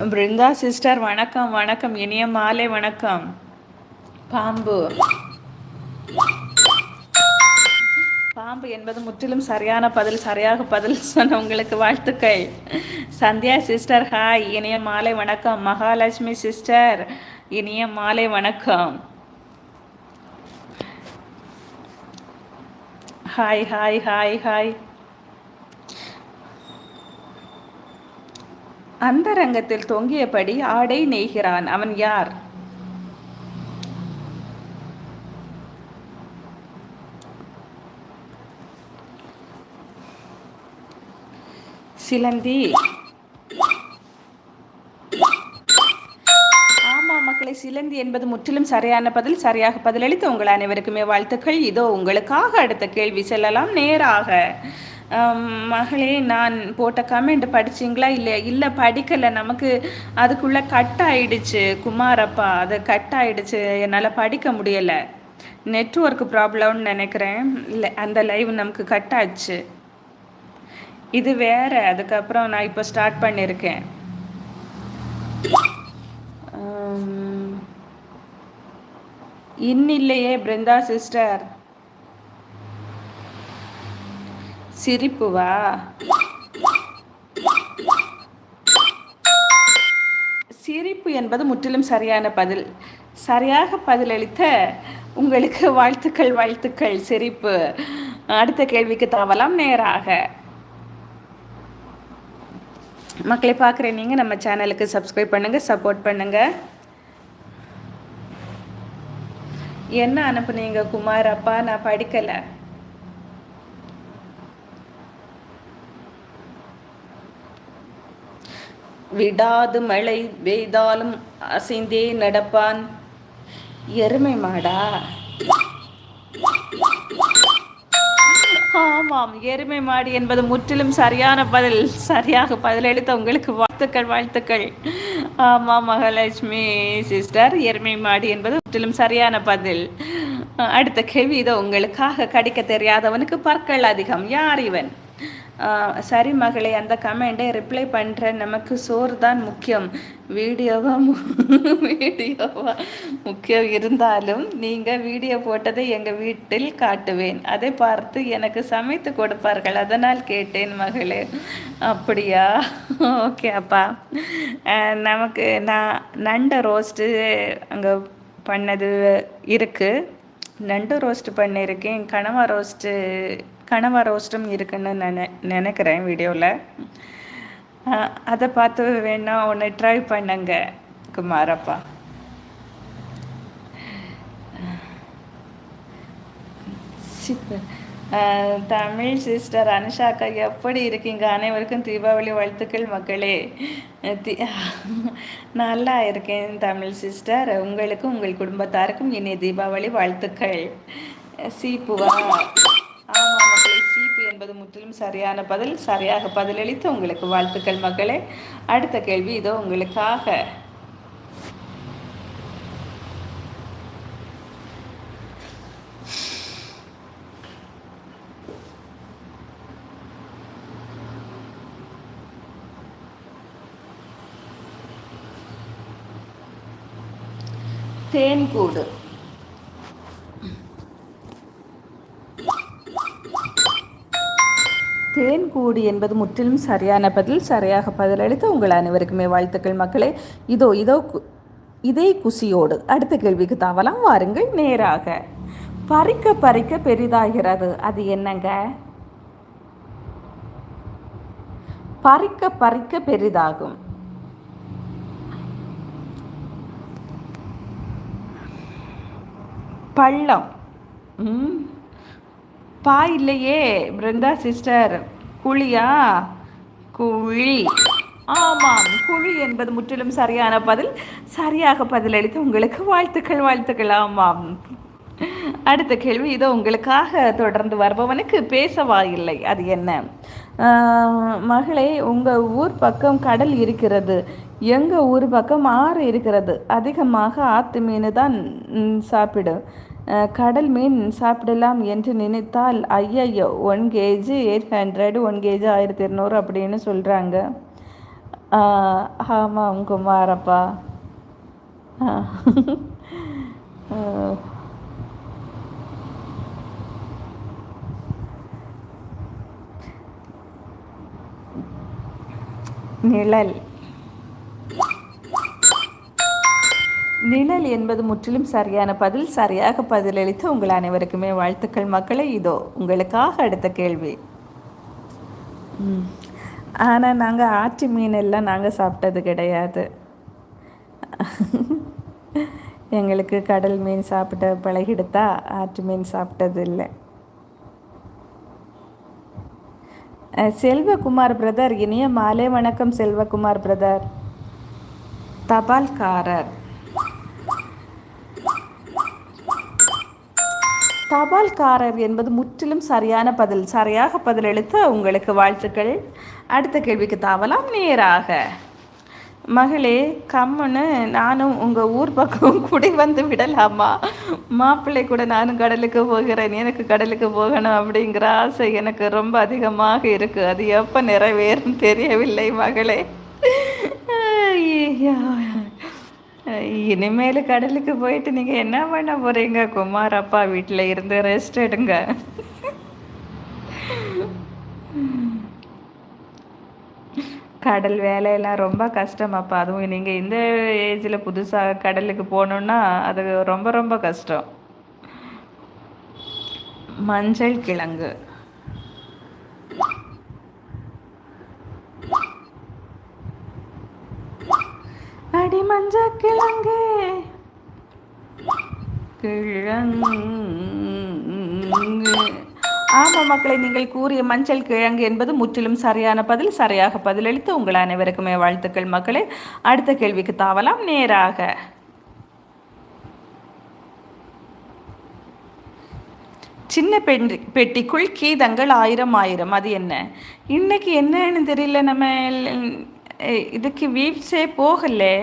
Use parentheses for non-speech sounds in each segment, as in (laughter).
Brinda sister வணக்கம் வணக்கம். இனிய மாலை வணக்கம். பாம்பு. பாம்பு என்பது முற்றிலும் சரியான பதில் சரியாக பதில் சொன்ன உங்களுக்கு வாழ்த்துக்கள். Sandhya sister hi. இனிய மாலை வணக்கம். மகாலட்சுமி சிஸ்டர் இனிய மாலை வணக்கம். Hi hi hi hi. அந்தரங்கத்தில் தொங்கியபடி ஆடை நெய்கிறான். அவன் யார்? சிலந்தி. ஆமா மக்களை சிலந்தி என்பது முற்றிலும் சரியான பதில் சரியாக பதிலளித்து உங்கள் அனைவருக்குமே வாழ்த்துக்கள். இதோ உங்களுக்காக அடுத்த கேள்வி செல்லலாம் நேராக. மகளே நான் போட்ட கமெண்ட் படிச்சிங்களா இல்லை இல்லை படிக்கலை. நமக்கு அதுக்குள்ளே கட் ஆயிடுச்சு குமாரப்பா. அது கட் ஆயிடுச்சு. என்னால் படிக்க முடியலை. நெட்ஒர்க் ப்ராப்ளம்னு நினைக்கிறேன். இல்லை அந்த லைவ் நமக்கு கட் ஆச்சு. இது வேற. அதுக்கப்புறம் நான் இப்போ ஸ்டார்ட் பண்ணியிருக்கேன் இன்னில்லையே பிருந்தா சிஸ்டர் சிரிப்புவா? சிரிப்பு என்பது முற்றிலும் சரியான பதில். சரியாக பதிலளித்த உங்களுக்கு வாழ்த்துக்கள் வாழ்த்துக்கள் சிரிப்பு. அடுத்த கேள்விக்கு தாவலாம் நேராக. மக்களை பார்க்குறேன். நீங்கள் நம்ம சேனலுக்கு சப்ஸ்கிரைப் பண்ணுங்கள் சப்போர்ட் பண்ணுங்கள் என்ன அனுப்புனீங்க குமார் அப்பா? நான் படிக்கலை. விடாது மழை பெய்தாலும் அசைந்தே நடப்பான். எருமை மாடா. ஆமாம் எருமை மாடு என்பது முற்றிலும் சரியான பதில். சரியாக பதிலளித்த உங்களுக்கு வாழ்த்துக்கள் வாழ்த்துக்கள். ஆமாம் மகாலட்சுமி சிஸ்டர் எருமை மாடு என்பது முற்றிலும் சரியான பதில். அடுத்த கேள்வி இதோ உங்களுக்காக கடிக்க தெரியாதவனுக்கு பற்கள் அதிகம். யார் இவன்? சரி மகளே அந்த கமெண்டை ரிப்ளை பண்ணுற நமக்கு சோறு தான் முக்கியம். வீடியோவா மு- வீடியோவா முக்கியம் இருந்தாலும் நீங்கள் வீடியோ போட்டதை எங்கள் வீட்டில் காட்டுவேன். அதை பார்த்து எனக்கு சமைத்து கொடுப்பார்கள். அதனால் கேட்டேன் மகளே. அப்படியா? ஓகே அப்பா. நமக்கு நான் நண்டை ரோஸ்ட்டு அங்கே பண்ணது இருக்குது நண்டு ரோஸ்ட் பண்ணியிருக்கேன். கனவா ரோஸ்ட்டு கனவா ரோஸ்ட்டும் இருக்குன்னு நினை நினைக்கிறேன் வீடியோவில் அதை பார்த்து வேணா ஒன்று ட்ரை பண்ணுங்க குமாரப்பா. தமிழ் சிஸ்டர் அனுஷாக்கா எப்படி இருக்கீங்க? அனைவருக்கும் தீபாவளி வாழ்த்துக்கள் மக்களே. நல்லா இருக்கேன் தமிழ் சிஸ்டர் உங்களுக்கும் உங்கள் குடும்பத்தாருக்கும் இனிய தீபாவளி வாழ்த்துக்கள். சீப்புவா. ஆமாம் மக்களே சீப்பு என்பது முற்றிலும் சரியான பதில். சரியாக பதிலளித்து உங்களுக்கு வாழ்த்துக்கள் மக்களே அடுத்த கேள்வி இதோ உங்களுக்காக. தேன்கூடு தேன்கூடு என்பது முற்றிலும் சரியான பதில் சரியாக பதிலளித்து உங்கள் அனைவருக்குமே வாழ்த்துக்கள் மக்களே. இதோ இதோ இதே குசியோடு அடுத்த கேள்விக்கு தாவலாம். வாருங்கள் நேராக. பறிக்க பறிக்க பெரிதாகிறது. அது என்னங்க? பறிக்க பறிக்க பெரிதாகும். பள்ளம். பா இல்லையே பிருந்தா சிஸ்டர். குழியா? குழி. ஆமாம் குழி என்பது முற்றிலும் சரியான பதில். சரியாக பதிலளித்து உங்களுக்கு வாழ்த்துக்கள் வாழ்த்துக்கள். ஆமாம். அடுத்த கேள்வி இதோ உங்களுக்காக தொடர்ந்து வருபவனுக்கு பேசவா இல்லை? அது என்ன? மகளே உங்கள் ஊர் பக்கம் கடல் இருக்கிறது. எங்கள் ஊர் பக்கம் ஆறு இருக்கிறது. அதிகமாக ஆத்து மீன் தான் சாப்பிடும். கடல் மீன் சாப்பிடலாம் என்று நினைத்தால் ஐயையோ one KG eight hundred one KG ஆயிரத்தி இருநூறு அப்படின்னு சொல்கிறாங்க ஆ, ஆமாம் குமாரப்பா. நிழல். நிழல் என்பது முற்றிலும் சரியான பதில் சரியாக பதிலளித்து உங்கள் அனைவருக்குமே வாழ்த்துக்கள் மக்களே. இதோ உங்களுக்காக அடுத்த கேள்வி. ஆனால் நாங்கள் ஆற்று மீன் எல்லாம் நாங்கள் சாப்பிட்டது கிடையாது. எங்களுக்கு கடல் மீன் சாப்பிட்ட பழகிடுத்தா ஆற்று மீன் சாப்பிட்டது இல்லை. செல்வகுமார் பிரதர் இனிய மாலை வணக்கம் செல்வகுமார் பிரதர். தபால்காரர். தபால்காரர் என்பது முற்றிலும் சரியான பதில் சரியாக பதிலளித்த உங்களுக்கு வாழ்த்துக்கள். அடுத்த கேள்விக்கு தாவலாம் நேராக. மகளே கம்முன்னு நானும் உங்கள் ஊர் பக்கம் குடி வந்து விடலாமா? மாப்பிள்ளை கூட நானும் கடலுக்கு போகிறேன் எனக்கு கடலுக்கு போகணும் அப்படிங்கிற ஆசை எனக்கு ரொம்ப அதிகமாக இருக்குது அது எப்போ நிறைவேறும் தெரியவில்லை மகளே. ஐயா இனிமேல் கடலுக்கு போயிட்டு நீங்கள் என்ன பண்ண போகிறீங்க குமார் அப்பா வீட்டில் இருந்து ரெஸ்ட் எடுங்க. கடல் வேலையெல்லாம் ரொம்ப கஷ்டம் அப்பா. அதுவும் நீங்கள் இந்த ஏஜில் புதுசாக கடலுக்கு போகணுன்னா அது ரொம்ப ரொம்ப கஷ்டம். மஞ்சள் கிழங்கு. அடி கிழங்கு. கிழங்கு. ஆமாம் மக்களை நீங்கள் கூறிய மஞ்சள் கிழங்கு என்பது முற்றிலும் சரியான பதில் சரியாக பதிலளித்து உங்கள் அனைவருக்குமே வாழ்த்துக்கள் மக்களே. அடுத்த கேள்விக்கு தாவலாம் நேராக. சின்ன பெண் பெட்டிக்குள் கீதங்கள் ஆயிரம் ஆயிரம். அது என்ன? இன்னைக்கு என்னன்னு தெரியல நம்ம இதுக்கு வீப்ஸே போகலை.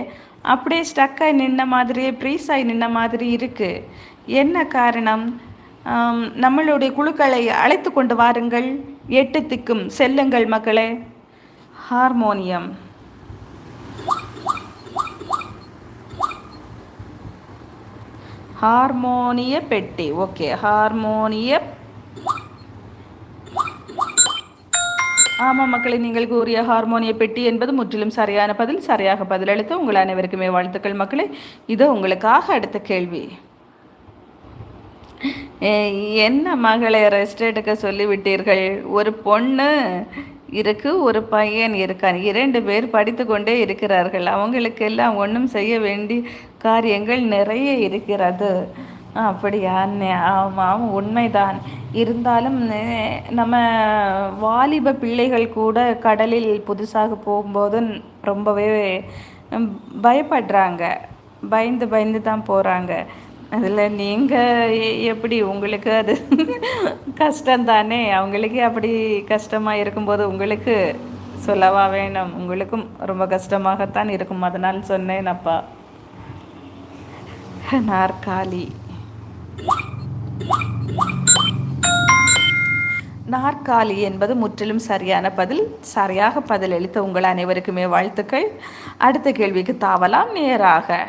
அப்படியே ஸ்டக்காகி நின்ன மாதிரியே ப்ரீஸ் ஆகி நின்ன மாதிரி இருக்குது என்ன காரணம்? நம்மளுடைய குழுக்களை அழைத்து கொண்டு வாருங்கள். எட்டு திக்கும் செல்லுங்கள் மக்களே ஹார்மோனியம். ஹார்மோனிய பெட்டி. ஓகே ஹார்மோனிய ஆமாம் மக்களை நீங்கள் கூறிய ஹார்மோனிய பெட்டி என்பது முற்றிலும் சரியான பதில் சரியாக பதிலளித்த உங்கள் அனைவருக்குமே வாழ்த்துக்கள் மக்களே. இதோ உங்களுக்காக அடுத்த கேள்வி. என்ன மகளை ரெஸ்ட் எடுக்க சொல்லிவிட்டீர்கள்? ஒரு பொண்ணு இருக்கு ஒரு பையன் இருக்கான். இரண்டு பேர் படித்து கொண்டே இருக்கிறார்கள். அவங்களுக்கெல்லாம் ஒன்றும் செய்ய வேண்டிய காரியங்கள் நிறைய இருக்கிறது. அப்படியா? ஆமாம் உண்மைதான். இருந்தாலும் நம்ம வாலிப பிள்ளைகள் கூட கடலில் புதுசாக போகும்போது ரொம்பவே பயப்படுறாங்க. பயந்து பயந்து தான் போகிறாங்க அதில் நீங்கள் எப்படி உங்களுக்கு அது (laughs) கஷ்டந்தானே அவங்களுக்கே அப்படி கஷ்டமாக இருக்கும்போது உங்களுக்கு சொல்லவா வேணும்? உங்களுக்கும் ரொம்ப கஷ்டமாகத்தான் இருக்கும். அதனால் சொன்னேன் அப்பா. நாற்காலி நாற்காலி என்பது முற்றிலும் சரியான பதில். சரியாக பதிலளித்த உங்கள் அனைவருக்குமே வாழ்த்துக்கள். அடுத்த கேள்விக்கு தாவலாம் நேராக.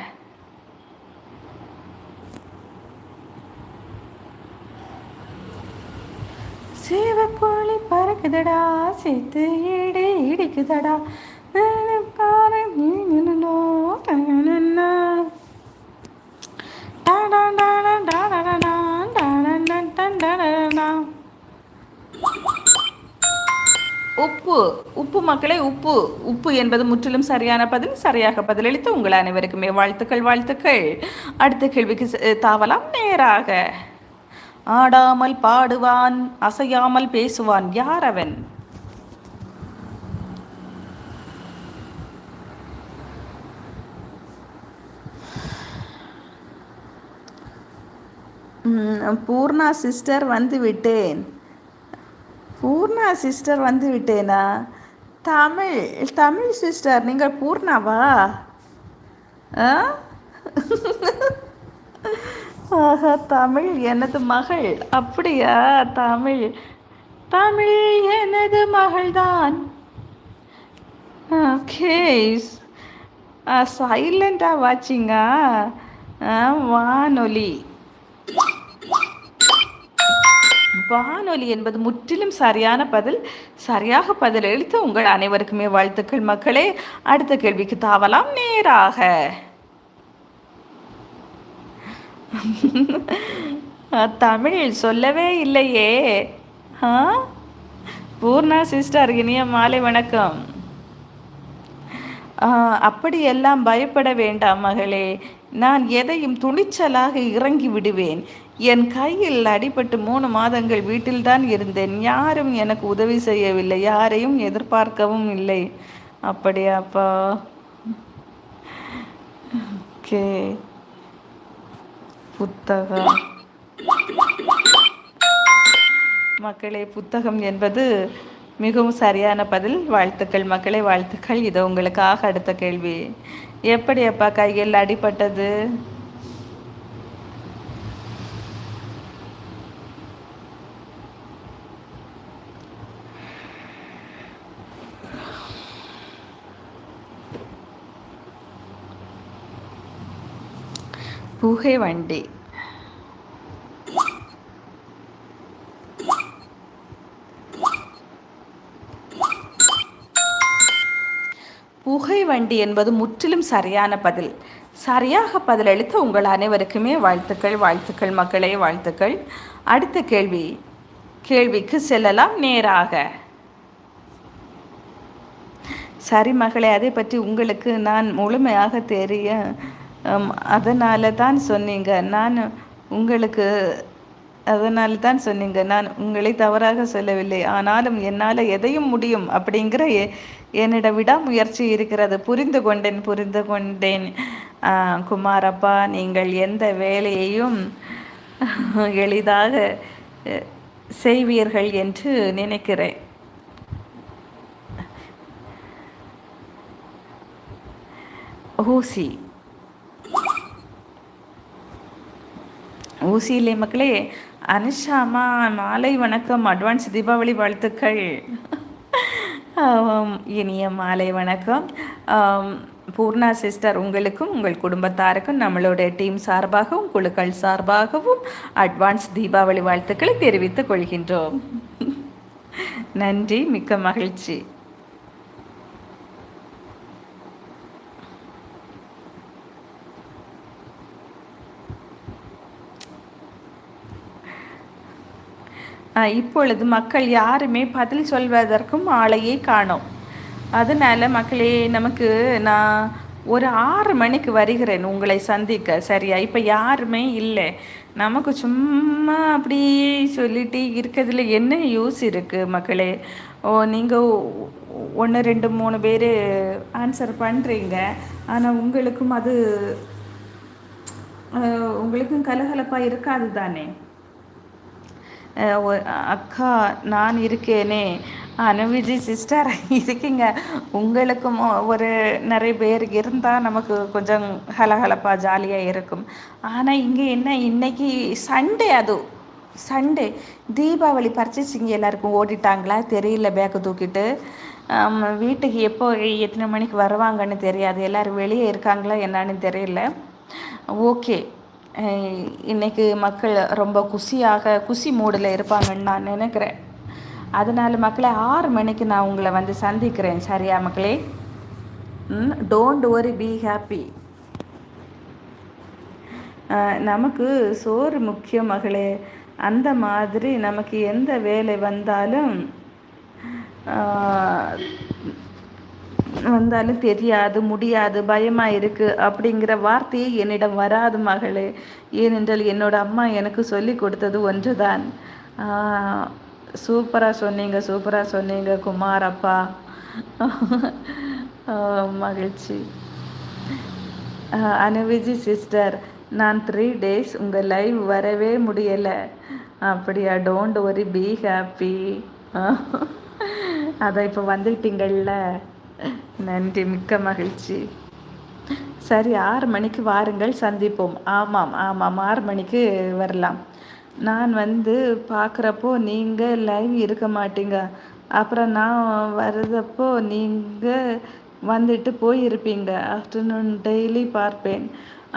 சேவக்கோழி பறக்குதடா சேர்த்து இடி இடிக்குதடா. உப்பு உப்பு மக்களே உப்பு உப்பு என்பது முற்றிலும் சரியான பதில் சரியாக பதிலளித்து உங்கள் அனைவருக்குமே வாழ்த்துக்கள் வாழ்த்துக்கள். அடுத்த கேள்விக்கு தாவலாம் நேராக. ஆடாமல் பாடுவான் அசையாமல் பேசுவான் யார் அவன்? பூர்ணா சிஸ்டர் வந்து விட்டேன். பூர்ணா சிஸ்டர் வந்து விட்டேனா? தமிழ் தமிழ் சிஸ்டர் நீங்கள் பூர்ணாவா? ஆ? ஆஹா தமிழ் எனது மகள். அப்படியா தமிழ். தமிழ் எனது மகள்தான். ஓகே சைலண்டாக வாட்சிங்கா வானொலி. வானொலி என்பது முற்றிலும் சரியான பதில் சரியாக பதில் அளித்து உங்கள் அனைவருக்குமே வாழ்த்துக்கள் மக்களே. அடுத்த கேள்விக்கு தாவலாம் நேராக. தமிழ் சொல்லவே இல்லையே. ஆ? பூர்ணா சிஸ்டர் இனிய மாலை வணக்கம். அப்படியெல்லாம் பயப்பட வேண்டாம் மகளே. நான் எதையும் துணிச்சலாக இறங்கி விடுவேன். என் கையில் அடிபட்டு மூணு மாதங்கள் வீட்டில்தான் இருந்தேன். யாரும் எனக்கு உதவி செய்யவில்லை. யாரையும் எதிர்பார்க்கவும் இல்லை. அப்படியாப்பா ஓகே புத்தகம். மக்களே புத்தகம் என்பது மிகவும் சரியான பதில். வாழ்த்துக்கள் மக்களே வாழ்த்துக்கள். இது உங்களுக்காக அடுத்த கேள்வி. எப்படி அப்பா கையில் அடிபட்டது? புகை வண்டி புகை வண்டி என்பது முற்றிலும் சரியான பதில். சரியாக பதிலளித்த உங்கள் அனைவருக்குமே வாழ்த்துக்கள் வாழ்த்துக்கள் மக்களே வாழ்த்துக்கள். அடுத்த கேள்வி. கேள்விக்கு செல்லலாம் நேராக. சரி மகளே அதை பற்றி உங்களுக்கு நான் முழுமையாக தெரிய அதனால தான் சொன்னீங்க. நான் உங்களுக்கு அதனால தான் சொன்னீங்க. நான் உங்களை தவறாக சொல்லவில்லை. ஆனாலும் என்னால் எதையும் முடியும் அப்படிங்கிற என்னிட விடாமுயற்சி இருக்கிறது. புரிந்து கொண்டேன் புரிந்து கொண்டேன். குமாரப்பா நீங்கள் எந்த வேலையையும் (laughs) எளிதாக செய்வீர்கள் என்று நினைக்கிறேன். ஊசி. ஊசியிலே மக்களே அனுஷாமா மாலை வணக்கம் அட்வான்ஸ் தீபாவளி வாழ்த்துக்கள். இனிய மாலை வணக்கம். பூர்ணா சிஸ்டர் உங்களுக்கும் உங்கள் குடும்பத்தாருக்கும் நம்மளுடைய டீம் சார்பாகவும் குழுக்கள் சார்பாகவும் அட்வான்ஸ் தீபாவளி வாழ்த்துக்களை தெரிவித்துக் கொள்கின்றோம். நன்றி மிக்க மகிழ்ச்சி. இப்பொழுது மக்கள் யாருமே பதில் சொல்வதற்கும் ஆளையே காணோம். அதனால் மக்களே நமக்கு நான் ஒரு ஆறு மணிக்கு வருகிறேன் உங்களை சந்திக்க. சரியா? இப்போ யாருமே இல்லை. நமக்கு சும்மா அப்படி சொல்லிட்டு இருக்கிறதுல என்ன யூஸ் இருக்குது மக்களே? ஓ நீங்கள் ஒன்று ரெண்டு மூணு பேர் ஆன்சர் பண்ணுறீங்க ஆனால் உங்களுக்கும் அது உங்களுக்கும் கலகலப்பாக இருக்காது தானே? அக்கா நான் இருக்கேனே. அனுவிஜி சிஸ்டர் இருக்கீங்க. உங்களுக்கும் ஒரு நிறைய பேர் இருந்தால் நமக்கு கொஞ்சம் ஹலஹலப்பாக ஜாலியாக இருக்கும். ஆனால் இங்கே என்ன இன்னைக்கு சண்டே அது. சண்டே தீபாவளி பர்ச்சேசிங் எல்லாருக்கும் ஓடிட்டாங்களா? தெரியல பேக்கை தூக்கிட்டு. வீட்டுக்கு எப்போ எத்தனை மணிக்கு வருவாங்கன்னு தெரியாது. எல்லோரும் வெளியே இருக்காங்களா என்னான்னு தெரியல. ஓகே. இன்றைக்கு மக்கள் ரொம்ப குஷியாக குஷி மூடில் இருப்பாங்கன்னு நான் நினைக்கிறேன். அதனால் மக்களை ஆறு மணிக்கு நான் உங்களை வந்து சந்திக்கிறேன். சரியா மக்களே? டோன்ட் ஒரி பி ஹாப்பி நமக்கு சோறு முக்கியம் மகளே. அந்த மாதிரி நமக்கு எந்த வேலை வந்தாலும் வந்தாலும் தெரியாது முடியாது பயமாக இருக்குது அப்படிங்கிற வார்த்தையே என்னிடம் வராது மகளே. ஏனென்றால் என்னோட அம்மா எனக்கு சொல்லி கொடுத்தது ஒன்று தான் சூப்பராக சொன்னீங்க சூப்பராக சொன்னீங்க குமார் அப்பா. மகிழ்ச்சி. அனுவிஜி சிஸ்டர் நான் த்ரீ டேஸ் உங்கள் லைவ் வரவே முடியலை. அப்படியா டோன்ட் ஒரி பி ஹாப்பி அதை இப்போ வந்துட்டீங்கள்ல நன்றி மிக்க மகிழ்ச்சி. சரி ஆறு மணிக்கு வாருங்கள் சந்திப்போம். ஆமாம் ஆமாம் ஆறு மணிக்கு வரலாம். நான் வந்து பார்க்குறப்போ நீங்கள் லைவ் இருக்க மாட்டீங்க. அப்புறம் நான் வர்றதப்போ நீங்கள் வந்துட்டு போயிருப்பீங்க. ஆஃப்டர்நூன் டெய்லி பார்ப்பேன்.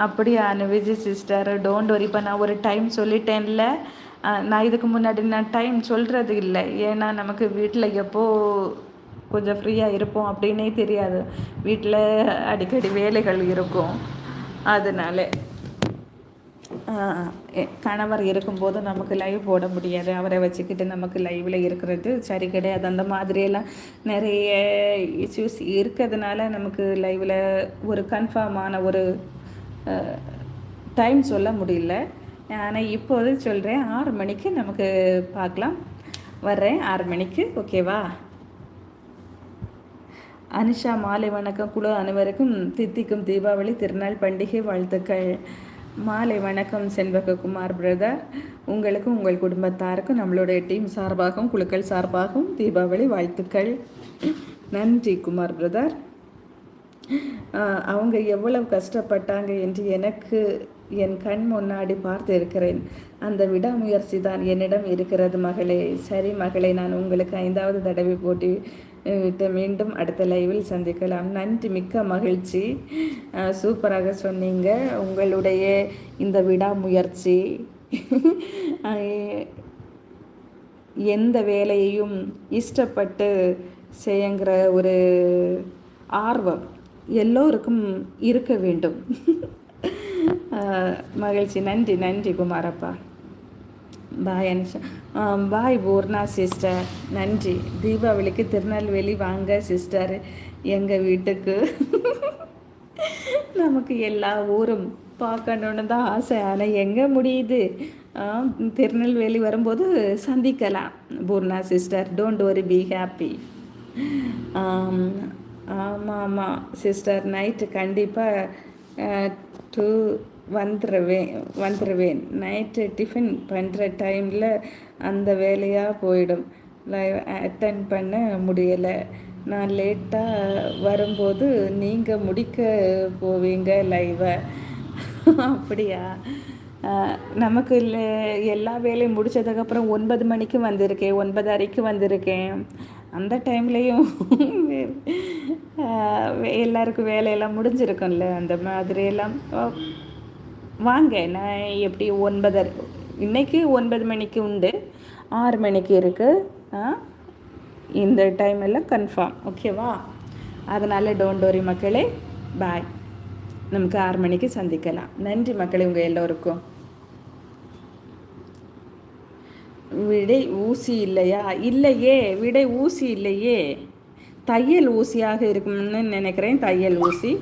அப்படியா விஜய் சிஸ்டர்? டோன்ட் வரி இப்போ நான் ஒரு டைம் சொல்லிட்டேன்ல. நான் இதுக்கு முன்னாடி நான் டைம் சொல்கிறது இல்லை. ஏன்னா நமக்கு வீட்டில் எப்போது கொஞ்சம் ஃப்ரீயாக இருப்போம் அப்படின்னே தெரியாது. வீட்டில் அடிக்கடி வேலைகள் இருக்கும். அதனால கணவர் இருக்கும்போது நமக்கு லைவ் போட முடியாது. அவரை வச்சுக்கிட்டு நமக்கு லைவில் இருக்கிறது சரி கிடையாது. அந்த மாதிரியெல்லாம் நிறைய இஷ்யூஸ் இருக்கிறதுனால நமக்கு லைவில் ஒரு கன்ஃபார்மான ஒரு டைம் சொல்ல முடியல. ஆனால் இப்போது சொல்கிறேன் ஆறு மணிக்கு நமக்கு பார்க்கலாம். வர்றேன். ஆறு மணிக்கு. ஓகேவா? அனிஷா மாலை வணக்கம். குழு அனைவருக்கும் தித்திக்கும் தீபாவளி திருநாள் பண்டிகை வாழ்த்துக்கள். மாலை வணக்கம் செண்பககுமார் பிரதர். உங்களுக்கும் உங்கள் குடும்பத்தாருக்கும் நம்மளுடைய டீம் சார்பாகவும் குழுக்கள் சார்பாகவும் தீபாவளி வாழ்த்துக்கள். நன்றி குமார் பிரதர். அவங்க எவ்வளவு கஷ்டப்பட்டாங்க என்று எனக்கு என் கண் முன்னாடி பார்த்து இருக்கிறேன் அந்த விடாமுயற்சி தான் என்னிடம் இருக்கிறது மகளே. சரி மகளே நான் உங்களுக்கு ஐந்தாவது தடவை போட்டி மீண்டும் அடுத்த லைவில் சந்திக்கலாம். நன்றி மிக்க மகிழ்ச்சி. சூப்பராக சொன்னீங்க. உங்களுடைய இந்த விடாமுயற்சி எந்த வேலையையும் இஷ்டப்பட்டு செய்யுங்கிற ஒரு ஆர்வம் எல்லோருக்கும் இருக்க வேண்டும். மகிழ்ச்சி. நன்றி நன்றி Kumarappa. Bye Anusha. Bye Poorna sister நன்றி. தீபாவளிக்கு திருநெல்வேலி வாங்க சிஸ்டர் எங்கள் வீட்டுக்கு. நமக்கு எல்லா ஊரும் பார்க்கணுன்னு தான் ஆசை. ஆனால் எங்கே முடியுது? திருநெல்வேலி வரும்போது சந்திக்கலாம். Poorna sister don't worry be happy ஆமாம் ஆமாம் சிஸ்டர் நைட்டு கண்டிப்பாக டூ வந்துடுவேன் வந்துடுவேன் நைட்டு டிஃபன் பண்ணுற டைமில் அந்த வேலையாக போயிடும். லைவ் அட்டன் பண்ண முடியலை. நான் லேட்டாக வரும்போது நீங்கள் முடிக்க போவீங்க லைவை அப்படியா? நமக்கு இல்லை எல்லா வேலையும் முடித்ததுக்கப்புறம் ஒன்பது மணிக்கு வந்திருக்கேன் ஒன்பதரைக்கு வந்திருக்கேன். அந்த டைம்லேயும் எல்லாருக்கும் வேலையெல்லாம் முடிஞ்சிருக்கும்ல அந்த மாதிரியெல்லாம். வாங்க நான் எப்படி ஒன்பதரை இன்றைக்கி ஒன்பது மணிக்கு உண்டு ஆறு மணிக்கு இருக்குது இந்த டைம் எல்லாம் கன்ஃபார்ம் ஓகேவா அதனால் டோன்ட் வரி மக்களே பாய் நமக்கு ஆறு மணிக்கு சந்திக்கலாம். நன்றி மக்களே உங்கள் எல்லோருக்கும். விடை ஊசி இல்லையா? இல்லையே விடை ஊசி இல்லையே. தையல் ஊசியாக இருக்கும்னு நினைக்கிறேன் தையல் ஊசி.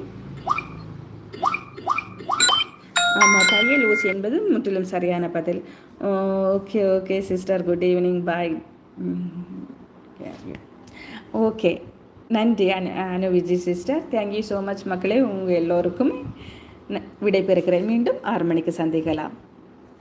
ஆமாம் தையல் ஊசி என்பது முற்றிலும் சரியான பதில். Okay okay sister good evening bye okay நன்றி Anu Anu Vijay sister thank you so much மக்களே. உங்கள் எல்லோருக்கும் விடைபெறுகிறேன். மீண்டும் ஆறு மணிக்கு சந்திக்கலாம்.